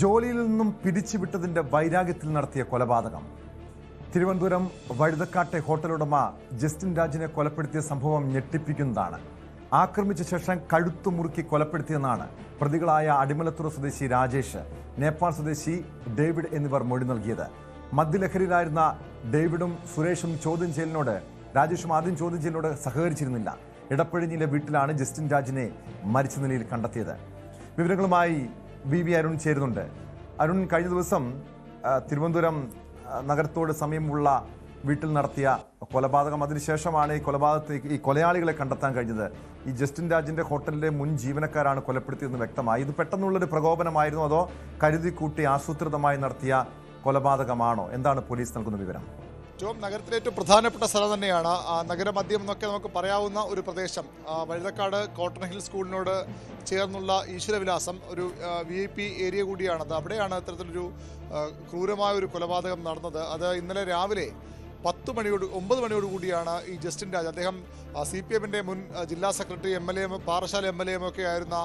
ജോലിയിൽ നിന്നും പിരിച്ചുവിട്ടതിന്റെ വൈരാഗ്യത്തിൽ നടത്തിയ കൊലപാതകം. തിരുവനന്തപുരം വഴുതക്കാട്ടെ ഹോട്ടലുടമ ജസ്റ്റിൻ രാജിനെ കൊലപ്പെടുത്തിയ സംഭവം ഞെട്ടിപ്പിക്കുന്നതാണ്. ആക്രമിച്ച ശേഷം കഴുത്തു മുറുക്കി കൊലപ്പെടുത്തിയെന്നാണ് പ്രതികളായ അടിമലത്തുറ സ്വദേശി രാജേഷ് നേപ്പാൾ സ്വദേശി ഡേവിഡ് എന്നിവർ മൊഴി നൽകിയത്. മദ്യലഹരിയിലായിരുന്ന ഡേവിഡും സുരേഷും ചോദ്യം ചെയ്യലിനോട് രാജേഷും ആദ്യം ചോദ്യം ചെയ്യലിനോട് സഹകരിച്ചിരുന്നില്ല. ഇടപ്പഴിഞ്ഞിലെ വീട്ടിലാണ് ജസ്റ്റിൻ രാജിനെ മരിച്ച നിലയിൽ കണ്ടെത്തിയത്. വിവരങ്ങളുമായി വി വി അരുൺ ചേരുന്നുണ്ട്. അരുൺ കഴിഞ്ഞ ദിവസം തിരുവനന്തപുരം നഗരത്തോട് സമീപമുള്ള വീട്ടിൽ നടത്തിയ കൊലപാതകം. അതിനുശേഷമാണ് ഈ കൊലപാതകത്തെ ഈ കൊലയാളികളെ കണ്ടെത്താൻ കഴിഞ്ഞത്. ഈ ജസ്റ്റിൻ രാജിന്റെ ഹോട്ടലിലെ മുൻ ജീവനക്കാരാണ് കൊലപ്പെടുത്തിയതെന്ന് വ്യക്തമായി. ഇത് പെട്ടെന്നുള്ളൊരു പ്രകോപനമായിരുന്നു അതോ കരുതിക്കൂട്ടി ആസൂത്രിതമായി നടത്തിയ കൊലപാതകമാണോ? എന്താണ് പോലീസ് നൽകുന്ന വിവരം? ഏറ്റവും നഗരത്തിലെ ഏറ്റവും പ്രധാനപ്പെട്ട സ്ഥലം തന്നെയാണ് നഗരമധ്യം എന്നൊക്കെ നമുക്ക് പറയാവുന്ന ഒരു പ്രദേശം. വഴുതക്കാട് കോട്ടൺ ഹിൽ സ്കൂളിനോട് ചേർന്നുള്ള ഈശ്വരവിലാസം ഒരു വി ഐ പി ഏരിയ കൂടിയാണത്. അവിടെയാണ് ഇത്തരത്തിലൊരു ക്രൂരമായ ഒരു കൊലപാതകം നടന്നത്. അത് ഇന്നലെ രാവിലെ പത്ത് മണിയോട് ഒമ്പത് മണിയോട് കൂടിയാണ് ഈ ജസ്റ്റിൻ രാജ് അദ്ദേഹം സി പി എമ്മിന്റെ മുൻ ജില്ലാ secretary M L A Parassala M L M ഒക്കെ ആയിരുന്ന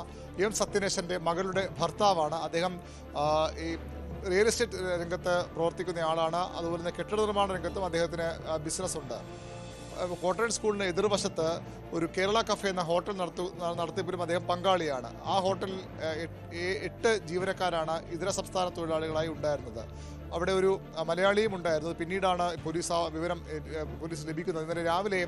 എം സത്യനേശന്റെ മകളുടെ ഭർത്താവാണ്. അദ്ദേഹം ഈ റിയൽ എസ്റ്റേറ്റ് രംഗത്ത് പ്രവർത്തിക്കുന്ന ആളാണ്. അതുപോലെ തന്നെ കെട്ടിട നിർമ്മാണ രംഗത്തും അദ്ദേഹത്തിന് ബിസിനസ് ഉണ്ട്. അഹ് കോട്ടയം സ്കൂളിന് എതിർവശത്ത് ഒരു കേരള കഫേ എന്ന ഹോട്ടൽ നടത്തു നടത്തിപ്പിലും അദ്ദേഹം പങ്കാളിയാണ്. ആ ഹോട്ടലിൽ എട്ട് ജീവനക്കാരാണ് ഇതര സംസ്ഥാന തൊഴിലാളികളായി ഉണ്ടായിരുന്നത്. അവിടെ ഒരു മലയാളിയും ഉണ്ടായിരുന്നത് പിന്നീടാണ് പോലീസ് ആ വിവരം പോലീസ് ലഭിക്കുന്നത്. ഇന്നലെ രാവിലെ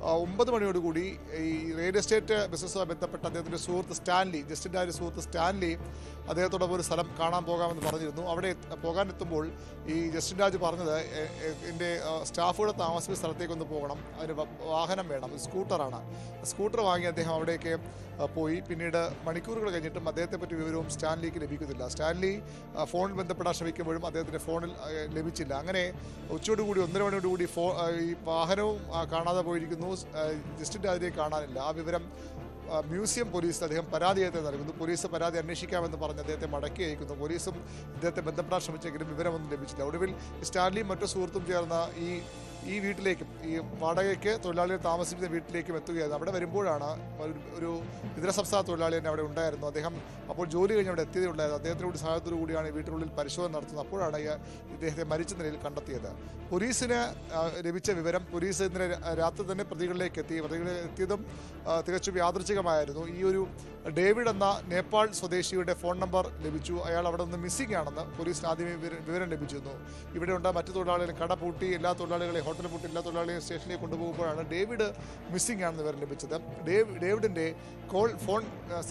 ഒമ്പത് മണിയോടുകൂടി ഈ റിയൽ എസ്റ്റേറ്റ് ബിസിനസ്സുമായി ബന്ധപ്പെട്ട അദ്ദേഹത്തിന്റെ സുഹൃത്ത് സ്റ്റാൻലി ജസ്റ്റിന്റെ സുഹൃത്ത് സ്റ്റാൻലി അദ്ദേഹത്തോടൊപ്പം ഒരു സ്ഥലം കാണാൻ പോകാമെന്ന് പറഞ്ഞിരുന്നു. അവിടെ പോകാനെത്തുമ്പോൾ ഈ ജസ്റ്റിൻ രാജ് പറഞ്ഞത് എന്റെ സ്റ്റാഫുകളെ താമസിക്കുന്ന സ്ഥലത്തേക്കൊന്ന് പോകണം. അതിന് വാഹനം വേണം. സ്കൂട്ടറാണ്. സ്കൂട്ടർ വാങ്ങി അദ്ദേഹം അവിടേക്ക് പോയി. പിന്നീട് മണിക്കൂറുകൾ കഴിഞ്ഞിട്ടും അദ്ദേഹത്തെ പറ്റി വിവരവും സ്റ്റാൻലിക്ക് ലഭിക്കുന്നില്ല. സ്റ്റാൻലി ഫോണിൽ ബന്ധപ്പെടാൻ ശ്രമിക്കുമ്പോഴും അദ്ദേഹത്തിന്റെ ഫോണിൽ ലഭിച്ചില്ല. അങ്ങനെ ഉച്ചയോടുകൂടി ഒന്നര മണിയോടുകൂടി ഫോ ഈ വാഹനവും കാണാതെ പോയിരിക്കുന്നു. ജസ്റ്റിന്റെ അതിരെ കാണാനില്ല. ആ വിവരം മ്യൂസിയം പോലീസ് അദ്ദേഹം പരാതി അദ്ദേഹത്തെ നൽകുന്നു. പോലീസ് പരാതി അന്വേഷിക്കാമെന്ന് പറഞ്ഞ് അദ്ദേഹത്തെ മടക്കി അയക്കുന്നു. പോലീസും ഇദ്ദേഹത്തെ ബന്ധപ്പെടാൻ ശ്രമിച്ചെങ്കിലും വിവരമൊന്നും ലഭിച്ചില്ല. ഒടുവിൽ സ്റ്റാൻലിയും മറ്റു സുഹൃത്തും ചേർന്ന ഈ ഈ വീട്ടിലേക്കും ഈ വാടകയ്ക്ക് തൊഴിലാളികൾ താമസിക്കുന്ന വീട്ടിലേക്കും എത്തുകയായിരുന്നു. അവിടെ വരുമ്പോഴാണ് ഒരു- ഇതര സംസ്ഥാന തൊഴിലാളി തന്നെ അവിടെ ഉണ്ടായിരുന്നു. അദ്ദേഹം അപ്പോൾ ജോലി കഴിഞ്ഞ് അവിടെ എത്തിയതേ ഉണ്ടായിരുന്നു അദ്ദേഹത്തിനോട് സഹായത്തോടു കൂടിയാണ് വീട്ടിനുള്ളിൽ പരിശോധന നടത്തുന്നത്. അപ്പോഴാണ് ഇദ്ദേഹത്തെ മരിച്ച നിലയിൽ കണ്ടെത്തിയത്. പോലീസിന് ലഭിച്ച വിവരം പോലീസ് ഇന്നലെ രാത്രി തന്നെ പ്രതികളിലേക്ക് എത്തി. പ്രതികളിൽ എത്തിയതും തികച്ചും യാദൃച്ഛികമായിരുന്നു. ഈ ഒരു ഡേവിഡ് എന്ന നേപ്പാൾ സ്വദേശിയുടെ ഫോൺ നമ്പർ ലഭിച്ചു. അയാൾ അവിടെ നിന്ന് മിസ്സിംഗ് ആണെന്ന് പോലീസിന് ആദ്യമേ വിവരം ലഭിച്ചിരുന്നു. ഇവിടെ ഉണ്ട് മറ്റു തൊഴിലാളികൾ കട പൂട്ടി. എല്ലാ തൊഴിലാളികളെയും ഹോട്ടൽ പൂട്ടി എല്ലാ തൊഴിലാളികളെയും സ്റ്റേഷനിലേക്ക് കൊണ്ടുപോകുമ്പോഴാണ് ഡേവിഡ് മിസ്സിംഗ് ആണെന്ന് വിവരം ലഭിച്ചത്. ഡേവ് ഡേവിഡിന്റെ കോൾ ഫോൺ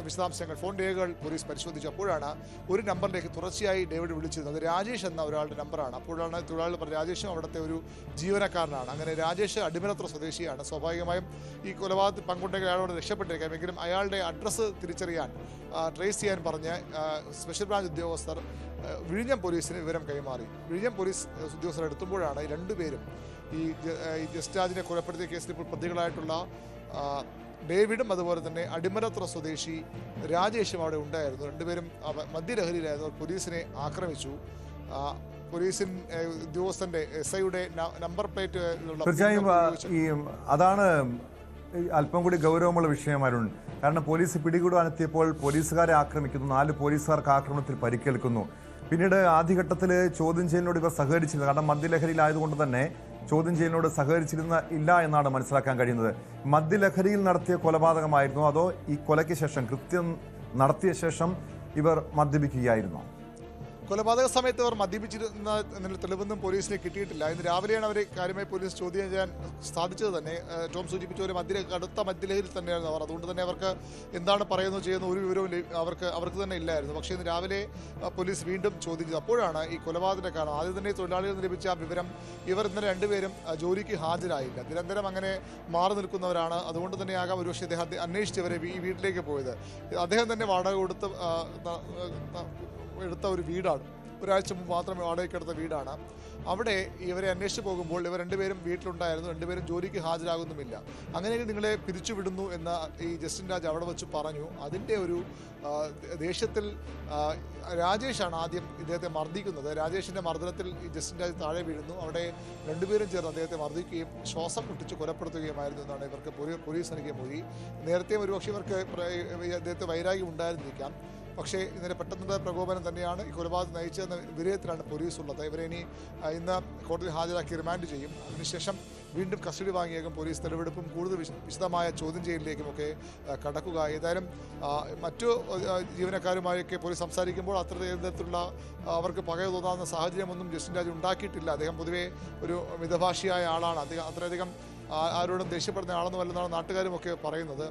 വിശദാംശങ്ങൾ ഫോൺ രേഖകൾ പോലീസ് പരിശോധിച്ചു. അപ്പോഴാണ് ഒരു നമ്പറിലേക്ക് തുടർച്ചയായി ഡേവിഡ് വിളിച്ചിരുന്നത്. രാജേഷ് എന്ന ഒരാളുടെ നമ്പറാണ്. അപ്പോഴാണ് തൊഴിലാളികൾ പറഞ്ഞത് രാജേഷും അവിടുത്തെ ഒരു ജീവനക്കാരനാണ്. അങ്ങനെ രാജേഷ് അടിമലത്ര സ്വദേശിയാണ്. സ്വാഭാവികമായും ഈ കൊലപാതകത്തിൽ പങ്കുണ്ടെങ്കിൽ അയാളോട് രക്ഷപ്പെട്ടിരിക്കുകയെങ്കിലും അയാളുടെ അഡ്രസ്സ് തിരിച്ചറിയാൻ ട്രേസ് ചെയ്യാൻ പറഞ്ഞ് സ്പെഷ്യൽ ബ്രാഞ്ച് ഉദ്യോഗസ്ഥർ വിഴിഞ്ഞം പോലീസിന് വിവരം കൈമാറി. വിഴിഞ്ഞം പോലീസ് ഈ രണ്ടുപേരും ഈ ജസ്റ്റാജിനെ കൊലപ്പെടുത്തിയ കേസിൽ ഇപ്പോൾ പ്രതികളായിട്ടുള്ള ഡേവിഡും അതുപോലെ തന്നെ അടിമലത്ര സ്വദേശി രാജേഷും അവിടെ ഉണ്ടായിരുന്നു. രണ്ടുപേരും മദ്യലഹരിയിലായിരുന്നു. പോലീസിനെ ആക്രമിച്ചു. പോലീസിൻ ഉദ്യോഗസ്ഥന്റെ എസ് ഐയുടെ നമ്പർ പ്ലേറ്റ് തീർച്ചയായും ഈ അതാണ് അല്പം കൂടി ഗൗരവമുള്ള വിഷയം അരുൺ. കാരണം പോലീസ് പിടികൂടാനെത്തിയപ്പോൾ പോലീസുകാരെ ആക്രമിക്കുന്നു. നാല് പോലീസുകാർക്ക് ആക്രമണത്തിൽ പരിക്കേൽക്കുന്നു. പിന്നീട് ആദ്യഘട്ടത്തിൽ ചോദ്യം ചെയ്യലിനോട് ഇവർ സഹകരിച്ചില്ല. കാരണം മദ്യലഹരിയിലായതുകൊണ്ട് തന്നെ ചോദ്യം ചെയ്യലിനോട് സഹകരിച്ചിരുന്ന ഇല്ല എന്നാണ് മനസ്സിലാക്കാൻ കഴിയുന്നത്. മദ്യലഹരിയിൽ നടത്തിയ കൊലപാതകമായിരുന്നു. അതോ ഈ കൊലയ്ക്ക് ശേഷം കൃത്യം നടത്തിയ ശേഷം ഇവർ മദ്യപിക്കുകയായിരുന്നോ? കൊലപാതക സമയത്ത് അവർ മദ്യപിച്ചിരുന്ന തെളിവൊന്നും പോലീസിന് കിട്ടിയിട്ടില്ല. ഇന്ന് രാവിലെയാണ് അവരെ കാര്യമായി പോലീസ് ചോദ്യം ചെയ്യാൻ സാധിച്ചത് തന്നെ. ടോം സൂചിപ്പിച്ച ഒരു മദ്യ കടുത്ത മദ്യലഹരിൽ തന്നെയായിരുന്നു അവർ. അതുകൊണ്ട് തന്നെ അവർക്ക് എന്താണ് പറയുന്നത് ചെയ്യുന്ന ഒരു വിവരവും അവർക്ക് അവർക്ക് തന്നെ ഇല്ലായിരുന്നു. പക്ഷേ ഇന്ന് രാവിലെ പോലീസ് വീണ്ടും ചോദിച്ചത് അപ്പോഴാണ് ഈ കൊലപാതക കാരണം ആദ്യം തന്നെ തൊഴിലാളികൾ ലഭിച്ച ആ വിവരം ഇവർ ഇന്നലെ രണ്ടുപേരും ജോലിക്ക് ഹാജരായില്ല. നിരന്തരം അങ്ങനെ മാറി നിൽക്കുന്നവരാണ്. അതുകൊണ്ട് തന്നെ ആകാം ഒരുപക്ഷെ അദ്ദേഹം അന്വേഷിച്ചവരെ ഈ വീട്ടിലേക്ക് പോയത്. അദ്ദേഹം തന്നെ വാടക കൊടുത്ത് എടുത്ത ഒരു വീടാണ്. ഒരാഴ്ച മുമ്പ് മാത്രമേ വാടകയ്ക്ക് എടുത്ത വീടാണ്. അവിടെ ഇവരെ അന്വേഷിച്ച് പോകുമ്പോൾ ഇവർ രണ്ടുപേരും വീട്ടിലുണ്ടായിരുന്നു. രണ്ടുപേരും ജോലിക്ക് ഹാജരാകുന്നുമില്ല. അങ്ങനെയെങ്കിൽ നിങ്ങളെ പിരിച്ചുവിടുന്നു എന്ന് ഈ ജസ്റ്റിൻ രാജ് അവിടെ വെച്ച് പറഞ്ഞു. അതിന്റെ ഒരു ദേഷ്യത്തിൽ രാജേഷാണ് ആദ്യം ഇദ്ദേഹത്തെ മർദ്ദിക്കുന്നത്. രാജേഷിന്റെ മർദ്ദനത്തിൽ ഈ ജസ്റ്റിൻ രാജ് താഴെ വീഴുന്നു. അവിടെ രണ്ടുപേരും ചേർന്ന് അദ്ദേഹത്തെ മർദ്ദിക്കുകയും ശ്വാസം മുട്ടിച്ച് കൊലപ്പെടുത്തുകയുമായിരുന്നു എന്നാണ് ഇവർക്ക് പോലീ- പോലീസ് നൽകിയ മൊഴി. നേരത്തെ ഒരുപക്ഷെ ഇവർക്ക് അദ്ദേഹത്തെ വൈരാഗ്യം ഉണ്ടായിരുന്നിരിക്കാം. പക്ഷേ ഇന്നലെ പെട്ടെന്നുള്ള പ്രകോപനം തന്നെയാണ് ഈ കൊലപാതകം നയിച്ചതെന്ന വിലയിരുത്തലാണ് പോലീസ് ഉള്ളത് ഇവരെ ഇനി ഇന്ന് കോടതിയിൽ ഹാജരാക്കി റിമാൻഡ് ചെയ്യും. അതിനുശേഷം വീണ്ടും കസ്റ്റഡി വാങ്ങിയേക്കും പോലീസ്. തെളിവെടുപ്പും കൂടുതൽ വിശദമായ ചോദ്യം ചെയ്യലിലേക്കുമൊക്കെ കടക്കുക. ഏതായാലും മറ്റു ജീവനക്കാരുമായൊക്കെ പോലീസ് സംസാരിക്കുമ്പോൾ അത്ര തരത്തിലുള്ള അവർക്ക് പകയ തോന്നാവുന്ന സാഹചര്യമൊന്നും ജസ്റ്റിൻ രാജ് ഉണ്ടാക്കിയിട്ടില്ല. അദ്ദേഹം പൊതുവേ ഒരു മിതഭാഷിയായ ആളാണ്. അദ്ദേഹം അത്രയധികം ആരോടും ദേഷ്യപ്പെടുന്ന ആളൊന്നുമല്ലെന്നാണ് നാട്ടുകാരുമൊക്കെ പറയുന്നത്.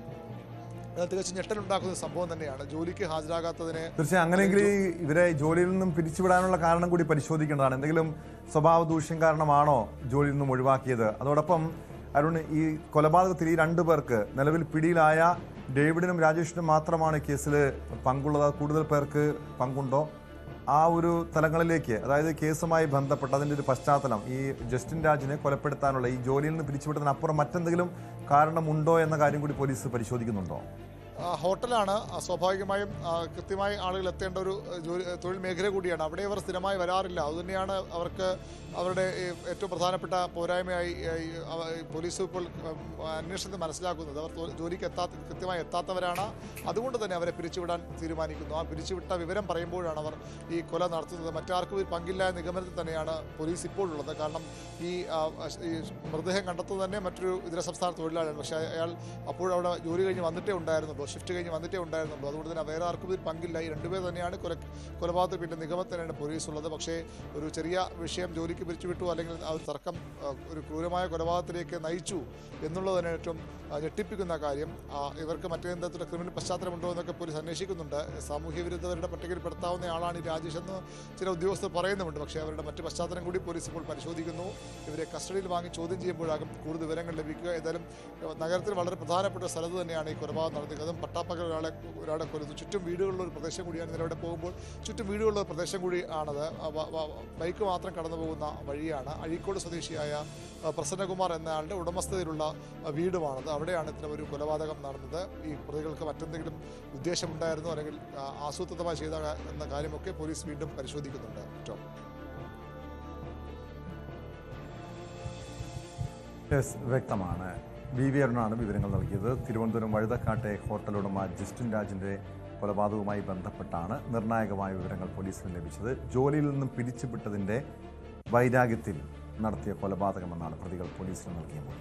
തികച്ചും ഞെട്ടലുണ്ടാക്കുന്ന സംഭവം തന്നെയാണ്. ജോലിക്ക് ഹാജരാകാത്തതിന് തീർച്ചയായും അങ്ങനെയെങ്കിൽ ഇവരെ ജോലിയിൽ നിന്നും പിരിച്ചുവിടാനുള്ള കാരണം കൂടി പരിശോധിക്കേണ്ടതാണ്. എന്തെങ്കിലും സ്വഭാവ ദൂഷ്യം കാരണമാണോ ജോലിയിൽ നിന്നും ഒഴിവാക്കിയത്? അതോടൊപ്പം അരുൺ ഈ കൊലപാതകത്തിൽ ഈ രണ്ടു പേർക്ക് നിലവിൽ പിടിയിലായ ഡേവിഡിനും രാജേഷിനും മാത്രമാണ് കേസിൽ പങ്കുള്ളത്. കൂടുതൽ പേർക്ക് പങ്കുണ്ടോ? ആ ഒരു തലങ്ങളിലേക്ക് അതായത് കേസുമായി ബന്ധപ്പെട്ട് അതിന്റെ ഒരു പശ്ചാത്തലം ഈ ജസ്റ്റിൻ രാജിനെ കൊലപ്പെടുത്താനുള്ള ഈ ജോലിയിൽ നിന്ന് പിരിച്ചുവിട്ടതിനപ്പുറം മറ്റെന്തെങ്കിലും കാരണമുണ്ടോ എന്ന കാര്യം കൂടി പോലീസ് പരിശോധിക്കുന്നുണ്ടോ? ഹോട്ടലാണ് സ്വാഭാവികമായും കൃത്യമായി ആളുകൾ എത്തേണ്ട ഒരു ജോലി തൊഴിൽ മേഖല കൂടിയാണ്. അവിടെ ഇവർ സ്ഥിരമായി വരാറില്ല. അതുതന്നെയാണ് അവർക്ക് അവരുടെ ഏറ്റവും പ്രധാനപ്പെട്ട പോരായ്മയായി പോലീസ് ഇപ്പോൾ അന്വേഷണത്തിൽ മനസ്സിലാക്കുന്നത്. അവർ ജോലിക്ക് എത്താത്ത കൃത്യമായി എത്താത്തവരാണ്. അതുകൊണ്ട് തന്നെ അവരെ പിരിച്ചുവിടാൻ തീരുമാനിക്കുന്നു. ആ പിരിച്ചുവിട്ട വിവരം പറയുമ്പോഴാണ് അവർ ഈ കൊല നടത്തുന്നത്. മറ്റാർക്കും ഒരു പങ്കില്ല നിഗമനത്തിൽ തന്നെയാണ് പോലീസ് ഇപ്പോഴുള്ളത്. കാരണം ഈ മൃതദേഹം കണ്ടെത്തുന്നത് തന്നെ മറ്റൊരു ഇതര സംസ്ഥാന തൊഴിലാളിയാണ്. പക്ഷേ അയാൾ അപ്പോഴവിടെ ജോലി കഴിഞ്ഞ് വന്നിട്ടേ ഉണ്ടായിരുന്നുള്ളൂ. ഷിഫ്റ്റ് കഴിഞ്ഞ് വന്നിട്ടേ ഉണ്ടായിരുന്നുള്ളൂ. അതുകൊണ്ട് തന്നെ വേറെ ആർക്കും ഇതിൽ പങ്കില്ല. ഈ രണ്ടുപേർ തന്നെയാണ് കൊല കൊലപാതകത്തിൽ പിന്നെ നിഗമത്തിനാണ് പോലീസ് ഉള്ളത്. പക്ഷേ ഒരു ചെറിയ വിഷയം ജോലിക്ക് പിരിച്ചുവിട്ടു അല്ലെങ്കിൽ ആ ഒരു തർക്കം ഒരു ക്രൂരമായ കൊലപാതകത്തിലേക്ക് നയിച്ചു എന്നുള്ളത് തന്നെ ഏറ്റവും ഞെട്ടിപ്പിക്കുന്ന കാര്യം. ഇവർക്ക് മറ്റേതെങ്കിലും തരത്തിലുള്ള ക്രിമിനൽ പശ്ചാത്തലമുണ്ടോ എന്നൊക്കെ പോലീസ് അന്വേഷിക്കുന്നുണ്ട്. സാമൂഹ്യ വിരുദ്ധവരുടെ പട്ടികയിൽ പെടുത്താവുന്ന ആളാണ് ഈ രാജേഷ് എന്ന് ചില ഉദ്യോഗസ്ഥർ പറയുന്നുണ്ട് പക്ഷേ അവരുടെ മറ്റ് പശ്ചാത്തലം കൂടി പോലീസ് ഇപ്പോൾ പരിശോധിക്കുന്നു. ഇവരെ കസ്റ്റഡിയിൽ വാങ്ങി ചോദ്യം ചെയ്യുമ്പോഴാകും കൂടുതൽ വിവരങ്ങൾ ലഭിക്കുക. ഏതായാലും നഗരത്തിൽ വളരെ പ്രധാനപ്പെട്ട സ്ഥലത്ത് തന്നെയാണ് ഈ കൊലപാതകം നടന്നത് അതും പട്ടാപ്പകൽ ഒരാളെ ഒരാളെ കൊല്ലുന്നു. ചുറ്റും വീടുകളുള്ള ഒരു പ്രദേശം കൂടിയാണ് അവിടെ പോകുമ്പോൾ. ചുറ്റും വീടുകളുള്ള പ്രദേശം കൂടി ആണത് ബൈക്ക് മാത്രം കടന്നു പോകുന്ന വഴിയാണ്. അഴീക്കോട് സ്വദേശിയായ പ്രസന്നകുമാർ എന്നയാളുടെ ഉടമസ്ഥതയിലുള്ള വീടുമാണത്. അവിടെയാണ് ഇത്തരം ഒരു കൊലപാതകം നടന്നത്. ഈ പ്രതികൾക്ക് മറ്റെന്തെങ്കിലും ഉദ്ദേശമുണ്ടായിരുന്നോ? അല്ലെങ്കിൽ ആസൂത്രിതമായി ചെയ്ത എന്ന കാര്യമൊക്കെ പോലീസ് വീണ്ടും പരിശോധിക്കുന്നുണ്ട്. ടോം. വ്യക്തമാണ്. വി വി അരുണാണ് വിവരങ്ങൾ നൽകിയത്. തിരുവനന്തപുരം വഴുതക്കാട്ടെ ഹോട്ടൽ ഉടമ ജസ്റ്റിൻ രാജിന്റെ കൊലപാതകവുമായി ബന്ധപ്പെട്ടാണ് നിർണായകമായ വിവരങ്ങൾ പോലീസിന് ലഭിച്ചത്. ജോലിയിൽ നിന്നും പിരിച്ചുവിട്ടതിന്റെ വൈരാഗ്യത്തിൽ നടത്തിയ കൊലപാതകമെന്നാണ് പ്രതികൾ പോലീസിന് നൽകിയ മൊഴി